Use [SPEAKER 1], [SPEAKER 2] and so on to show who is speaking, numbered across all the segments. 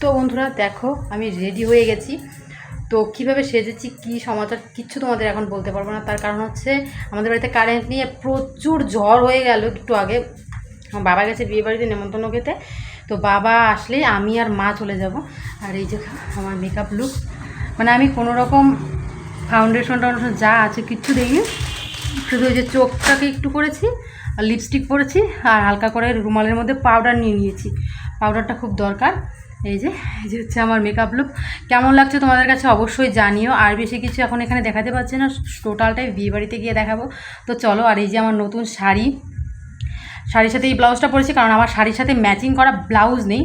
[SPEAKER 1] তো বন্ধুরা দেখো, আমি রেডি হয়ে গেছি। তো কীভাবে সেজেছি, কি সমাচার, কিচ্ছু তোমাদের এখন বলতে পারব না। তার কারণ হচ্ছে, আমাদের বাড়িতে কারেন্ট নিয়ে প্রচুর ঝড় হয়ে গেল একটু আগে। আমার বাবা গেছে বিয়ে বাড়িতে, নেমন্তন্ন খেতে। তো বাবা আসলেই আমি আর মা চলে যাব। আর এই যে আমার মেকআপ লুক মানে আমি কোনো রকম ফাউন্ডেশন টাউন্ডেশন যা আছে কিচ্ছু দিইনি। শুধু ওই যে চোখটাকে একটু করেছি, আর লিপস্টিক পরেছি, আর হালকা করে রুমালের মধ্যে পাউডার নিয়ে নিয়েছি। পাউডারটা খুব দরকার। এই যে এই যে হচ্ছে আমার মেকআপ লুক কেমন লাগছে তোমাদের কাছে অবশ্যই জানিও। আর বেশি কিছু এখন এখানে দেখাতে পারছি না টোটালটাই বিয়ে বাড়িতে গিয়ে দেখাবো। তো চলো, আর এই যে আমার নতুন শাড়ি। শাড়ির সাথে এই ব্লাউজটা পরেছি, কারণ আমার শাড়ির সাথে ম্যাচিং করা ব্লাউজ নেই।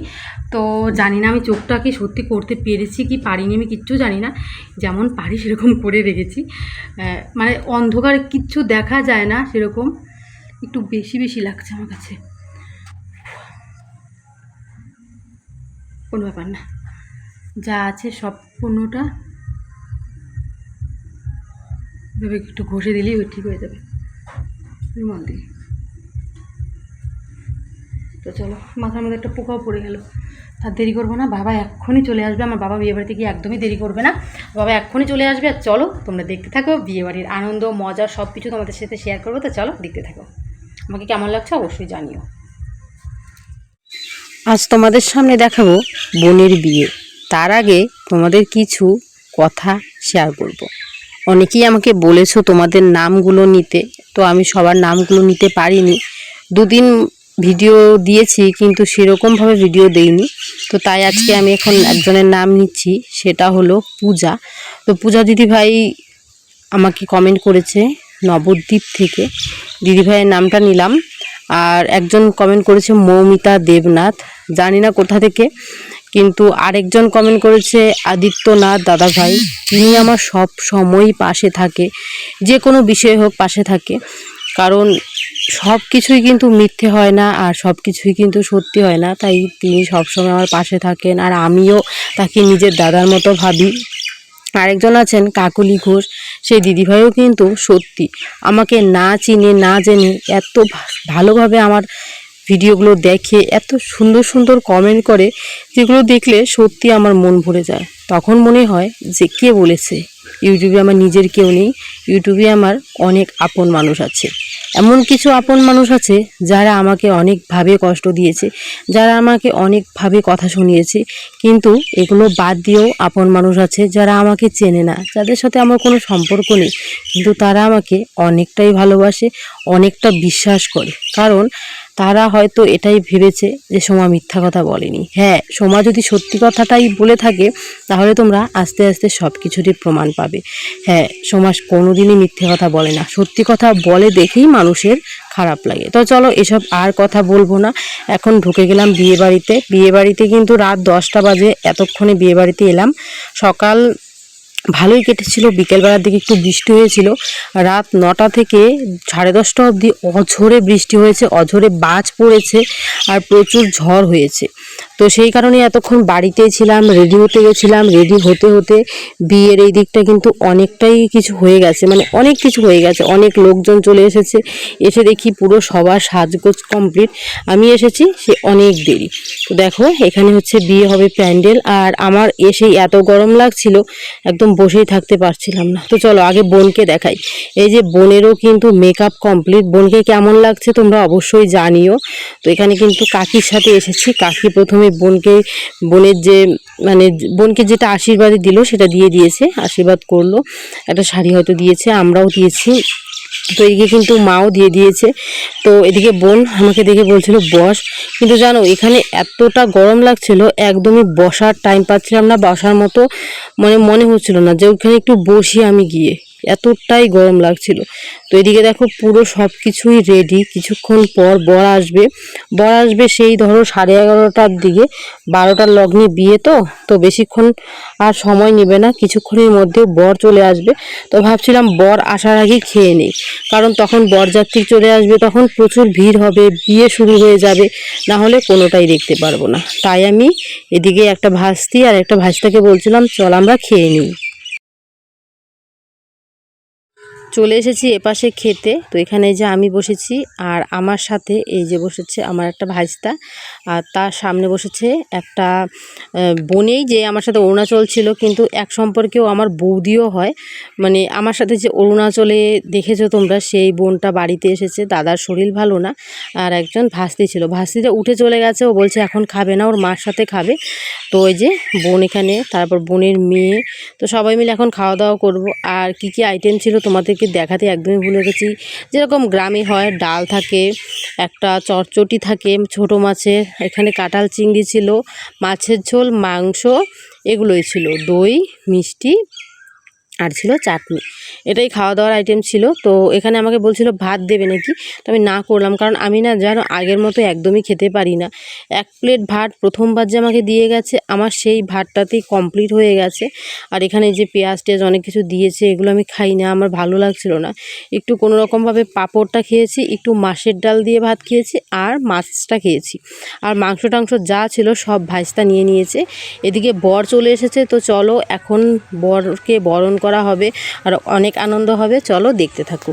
[SPEAKER 1] তো জানি না আমি চোখটা কি সত্যি করতে পেরেছি কি পারিনি, আমি কিচ্ছু জানি না। যেমন পারি, সেরকম করে রেখেছি। মানে অন্ধকার কিচ্ছু দেখা যায় না, সেরকম। একটু বেশি বেশি লাগছে আমার কাছে। কোনো ব্যাপার না। যা আছে সব পণ্যটা এভাবে একটু ঘষে দিলেই ও ঠিক হয়ে যাবে। রুমাল দিয়ে। তো চলো, মাথার মধ্যে একটা পোকাও পড়ে গেল। তার দেরি করব না, বাবা এক্ষুনি চলে আসবে। আমার বাবা বিয়ে বাড়িতে গিয়ে একদমই দেরি করবে না। বাবা এক্ষুনি চলে আসবে। আর চলো, তোমরা দেখতে থাকো বিয়ে বাড়ির আনন্দ, মজা সব কিছু তোমাদের সাথে শেয়ার করব। তো চলো, দেখতে থাকো। আমাকে কেমন লাগছে অবশ্যই জানিও।
[SPEAKER 2] আজ তোমাদের সামনে দেখাবো বোনের বিয়ে। তার আগে তোমাদের কিছু কথা শেয়ার করব। অনেকেই আমাকে বলেছ তোমাদের নামগুলো নিতে, তো আমি সবার নামগুলো নিতে পারিনি। দুদিন ভিডিও দিয়েছি, কিন্তু সেরকমভাবে ভিডিও দেইনি। তো তাই আজকে আমি এখন একজনের নাম নিচ্ছি, সেটা হলো পূজা। তো পূজা দিদিভাই আমাকে কমেন্ট করেছে নবদ্বীপ থেকে। দিদিভাইয়ের নামটা নিলাম। আর একজন কমেন্ট করেছে মৌমিতা দেবনাথ, জানি না কোথা থেকে, কিন্তু আরেকজন কমেন্ট করেছে আদিত্যনাথ দাদাভাই, তিনি আমার সব সময় পাশে থাকে, যে কোনো বিষয় হোক পাশে থাকে, কারণ সব কিছুই কিন্তু মিথ্যে হয় না আর সব কিছুই কিন্তু সত্যি হয় না, তাই তিনি সবসময় আমার পাশে থাকেন আর আমিও তাকে নিজের দাদার মতো ভাবি। আরেকজন আছেন কাকলি ঘোষ। সেই দিদিভাইও কিন্তু সত্যি। আমাকে না চিনে, না জেনে এত ভালোভাবে আমার ভিডিওগুলো দেখে, এত সুন্দর সুন্দর কমেন্ট করে, যেগুলো দেখলে সত্যি আমার মন ভরে যায়। তখন মনে হয় যে কে বলেছে? ইউটিউবে আমার নিজের কেউ নেই। ইউটিউবে আমার অনেক আপন মানুষ আছে। এমন কিছু আপন মানুষ আছে যারা আমাকে অনেকভাবে কষ্ট দিয়েছে, যারা আমাকে অনেকভাবে কথা শুনিয়েছে। কিন্তু এগুলো বাদ দিয়েও আপন মানুষ আছে যারা আমাকে চেনে না, যাদের সাথে আমার কোনো সম্পর্ক নেই। কিন্তু তারা আমাকে অনেকটাই ভালোবাসে, অনেকটা বিশ্বাস করে। কারণ তারা হয়তো এটাই ভেবেছে যে সোমা মিথ্যা কথা বলেনি। হ্যাঁ সোমা যদি সত্যি কথাটাই বলে থাকে, তাহলে তোমরা আস্তে আস্তে সব কিছুরই প্রমাণ পাবে। হ্যাঁ সোমা কোনোদিনই মিথ্যে কথা বলে না। সত্যি কথা বলে দেখেই মানুষের খারাপ লাগে। তো চলো, এসব আর কথা বলব না। এখন ঢুকে গেলাম বিয়ে বাড়িতে বিয়ে বাড়িতে কিন্তু রাত দশটা বাজে। এতক্ষণে বিয়ে বাড়িতে এলাম। সকাল ভালোই কেটেছিল। বিকেলবেলার দিকে একটু বৃষ্টি হয়েছিল। রাত নটা থেকে সাড়ে দশটা অবধি অঝোরে বৃষ্টি হয়েছে, অঝোরে বাজ পড়েছে আর প্রচুর ঝড় হয়েছে। তো সেই কারণে এতক্ষণ বাড়িতেই ছিলাম রেডি হতে গেছিলাম রেডি হতে হতে বিয়ের এই দিকটা কিন্তু অনেকটাই কিছু হয়ে গেছে মানে অনেক কিছু হয়ে গেছে, অনেক লোকজন চলে এসেছে, এসে দেখি পুরো সবার সাজগোজ কমপ্লিট আমি এসেছি, সে অনেক দেরি। তো দেখো, এখানে হচ্ছে বিয়ে হবে প্যান্ডেল, আর আমার এসেই এত গরম লাগছিল, একদম বসেই থাকতে পারছিলাম না। তো চলো, আগে বোনকে দেখাই। এই যে বোনেরও কিন্তু মেকআপ কমপ্লিট বোনকে কেমন লাগছে তোমরা অবশ্যই জানিও। তো এখানে কিন্তু কাকির সাথে এসেছি, কাকি প্রথমে বোনকে, বোনের যে মানে বোনকে যেটা আশীর্বাদ দিল সেটা দিয়ে দিয়েছে, আশীর্বাদ করল। একটা শাড়ি হয়তো দিয়েছে, আমরাও দিয়েছি। তো এদিকে কিন্তু মাও দিয়ে দিয়েছে। তো এদিকে বোন আমাকে দেখে বলছিল, বস, কিন্তু জানো, এখানে এতটা গরম লাগছিল, একদমই বসার টাইম পাচ্ছিলাম না, বসার মতো মানে মনে হচ্ছিল না যে ওখানে একটু বসি আমি গিয়ে। এতটাই গরম লাগছিল। তো এদিকে দেখো পুরো সব কিছুই রেডি কিছুক্ষণ পর বর আসবে। বর আসবে সেই ধরো সাড়ে এগারোটার দিকে। বারোটার লগ্নে বিয়ে তো তো বেশিক্ষণ আর সময় নেবে না। কিছুক্ষণের মধ্যে বর চলে আসবে। তো ভাবছিলাম বর আসার আগে খেয়ে নেই। কারণ তখন বরযাত্রী চলে আসবে, তখন প্রচুর ভিড় হবে, বিয়ে শুরু হয়ে যাবে। না হলে কোনোটাই দেখতে পারব না। তাই আমি এদিকে একটা ভাস্তি আর একটা ভাস্তাকে বলছিলাম, চল আমরা খেয়ে নিই। চলে এসেছি এপাশে খেতে। তো এখানে যে আমি বসেছি আর আমার সাথে এই যে বসেছে আমার একটা ভাইস্তা। আর তার সামনে বসেছে একটা বোনেই যে আমার সাথে অরুণাচল ছিল, কিন্তু এক সম্পর্কেও আমার বৌদিও হয়। মানে আমার সাথে যে অরুণাচলে দেখেছ তোমরা, সেই বোনটা বাড়িতে এসেছে। দাদার শরীর ভালো না। আর একজন ভাস্তি ছিল। ভাস্তিটা উঠে চলে গেছে, ও বলছে এখন খাবে না, ওর মার সাথে খাবে। তো ওই যে বোন এখানে, তারপর বোনের মেয়ে। তো সবাই মিলে এখন খাওয়া দাওয়া করব। আর কি কি আইটেম ছিল তোমাদেরকে দেখাতে একদমই ভুলে গেছি। যেরকম গ্রামে হয়, ডাল থাকে, একটা চটচটি থাকে, ছোট মাছের, এখানে কাঁঠাল চিংড়ি ছিল, মাছের ঝোল, মাংস, এগুলোই ছিল। দই, মিষ্টি আর ছিল চাটনি। এটাই খাওয়া দাওয়ার আইটেম ছিল। তো এখানে আমাকে বলছিল, ভাত দেবে নাকি? তো আমি না করলাম। কারণ আমি না যেন আগের মতো একদমই খেতে পারি না। এক প্লেট ভাত প্রথমবার যে আমাকে দিয়ে গেছে, আমার সেই ভাতটাতেই কমপ্লিট হয়ে গেছে। আর এখানে যে পেঁয়াজ টেয়াজ অনেক কিছু দিয়েছে, এগুলো আমি খাই না, আমার ভালো লাগছিল না। একটু কোনো রকমভাবে পাঁপড়টা খেয়েছি, একটু মাছের ডাল দিয়ে ভাত খেয়েছি, আর মাছটা খেয়েছি। আর মাংস টাংস যা ছিল সব ভাজটা নিয়ে নিয়েছে। এদিকে বর চলে এসেছে, তো চলো এখন বরকে বরণ করা হবে আর অনেক আনন্দ হবে। চলো দেখতে থাকো।